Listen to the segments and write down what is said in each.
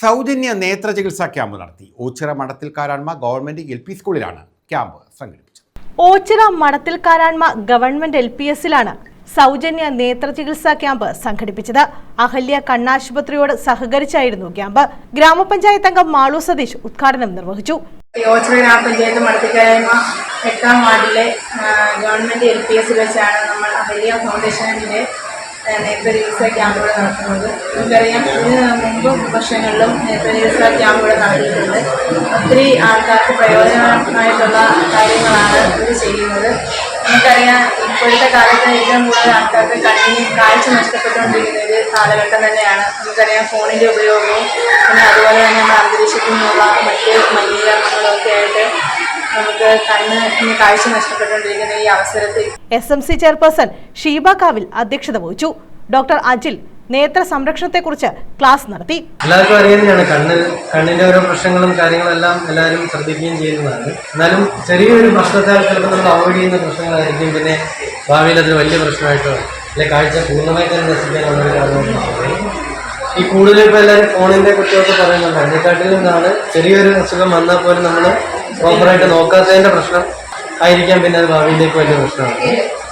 സൗജന്യ നേത്ര ചികിത്സാ ക്യാമ്പ് നടത്തി. ഓച്ചിറ മഠത്തിൽ കാരാൺമ ഗവൺമെന്റ് എൽ പി സ്കൂളിലാണ് ക്യാമ്പ് സംഘടിപ്പിച്ചത്. Ochira Karanma government L P എസിലാണ് സൗജന്യ നേത്ര ചികിത്സാ ക്യാമ്പ് സംഘടിപ്പിച്ചത്. അഹല്യ കണ്ണാശുപത്രിയോട് സഹകരിച്ചായിരുന്നു ക്യാമ്പ്. ഗ്രാമപഞ്ചായത്ത് അംഗം മാളു സതീഷ് ഉദ്ഘാടനം നിർവഹിച്ചു. ഓച്ചിറ ഗ്രാമപഞ്ചായത്ത് മടത്തിക്കായ്മ എട്ടാം വാർഡിലെ ഗവൺമെന്റ് എൽ പി എസ് വെച്ചാണ് നമ്മൾ അഹല്യ ഫൗണ്ടേഷനിലെ നേത്ര ചികിത്സാ ക്യാമ്പുകൾ നടത്തുന്നത്. നമുക്കറിയാം ഇതിന് മുമ്പ് വർഷങ്ങളിലും നേത്ര ചികിത്സാ ക്യാമ്പുകൾ നടത്തിയിട്ടുണ്ട്. ഒത്തിരി ആൾക്കാർക്ക് പ്രയോജനമായിട്ടുള്ള കാര്യങ്ങളാണ് ഇത് ചെയ്യുന്നത്. നമുക്കറിയാം ഇപ്പോഴത്തെ കാലത്ത് ഏറ്റവും കൂടുതൽ ആൾക്കാർക്ക് കണ്ണിന് കാഴ്ച നഷ്ടപ്പെട്ടുകൊണ്ടിരിക്കുന്ന ഒരു കാലഘട്ടം തന്നെയാണ്. നമുക്കറിയാം ഫോണിന്റെ ഉപയോഗവും പിന്നെ അതുപോലെ തന്നെ നമ്മുടെ അന്തരീക്ഷത്തിൽ നിന്നുള്ള മറ്റ് മലിനീകരണങ്ങളും ആയിട്ട് നമുക്ക് കണ്ണിന് കാഴ്ച നഷ്ടപ്പെട്ടുകൊണ്ടിരിക്കുന്ന ഈ അവസരത്തിൽ S M C chairperson Sheeba Kavil അധ്യക്ഷത വഹിച്ചു. ഡോക്ടർ അജിൽ നേത്ര സംരക്ഷണത്തെക്കുറിച്ച് ക്ലാസ് നടത്തി. എല്ലാവർക്കും അറിയുന്നതാണ് കണ്ണ് കണ്ണിന്റെ ഓരോ പ്രശ്നങ്ങളും കാര്യങ്ങളും എല്ലാം എല്ലാവരും ശ്രദ്ധിക്കുകയും ചെയ്യുന്നതാണ്. എന്നാലും ചെറിയൊരു പ്രശ്നത്താൽ ചിലപ്പോൾ നമ്മൾ അവോയ്ഡ് ചെയ്യുന്ന പ്രശ്നങ്ങളായിരിക്കും. പിന്നെ ഭാവിയിൽ അത് വലിയ പ്രശ്നമായിട്ടോ അല്ലെ കാഴ്ച പൂർണമായി തന്നെ നശിക്കാനുള്ള ഒരു കാരണമായിട്ട് ഈ കൂടുതലും ഇപ്പോൾ എല്ലാവരും ഫോണിന്റെ കുട്ടികൾക്ക് പറയുന്നുണ്ട്. അതിനെക്കാട്ടിലും നിന്നാണ് ചെറിയൊരു അസുഖം വന്നാൽ പോലും നമ്മൾ പ്രോപ്പറായിട്ട് നോക്കാത്തതിന്റെ പ്രശ്നം ആയിരിക്കാം. പിന്നെ അത് ഭാവിയിലേക്ക് വലിയ പ്രശ്നമാണ്.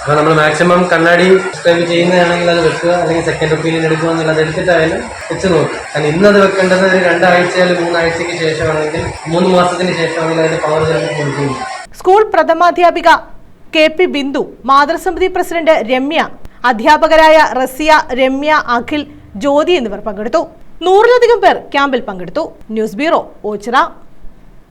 അപ്പോൾ നമ്മൾ മാക്സിമം കണ്ണാടി സബ്സ്ക്രൈബ് ചെയ്യുന്നതാണെങ്കിൽ അത് വെക്കുക അല്ലെങ്കിൽ സെക്കൻഡ് ഒപ്പീനിയൻ എടുക്കുക എന്നുള്ളത് എടുത്തിട്ടായാലും വെച്ച് നോക്കുക കാരണം ഇന്ന് അത് വെക്കേണ്ടത് ഒരു രണ്ടാഴ്ച അല്ലെങ്കിൽ മൂന്നാഴ്ചയ്ക്ക് ശേഷമാണെങ്കിൽ മൂന്ന് മാസത്തിന് ശേഷമാണെങ്കിൽ അതിന്റെ പവർ ചിലപ്പോൾ കൊടുക്കുന്നു സ്കൂൾ പ്രഥമാധ്യാപിക കെ പി ബിന്ദു മാതൃസമിതി പ്രസിഡന്റ് രമ്യ അധ്യാപകരായ റസിയ രമ്യ അഖിൽ ജ്യോതി എന്നിവർ പങ്കെടുത്തു. നൂറിലധികം പേർ ക്യാമ്പിൽ പങ്കെടുത്തു. News bureau Ochira.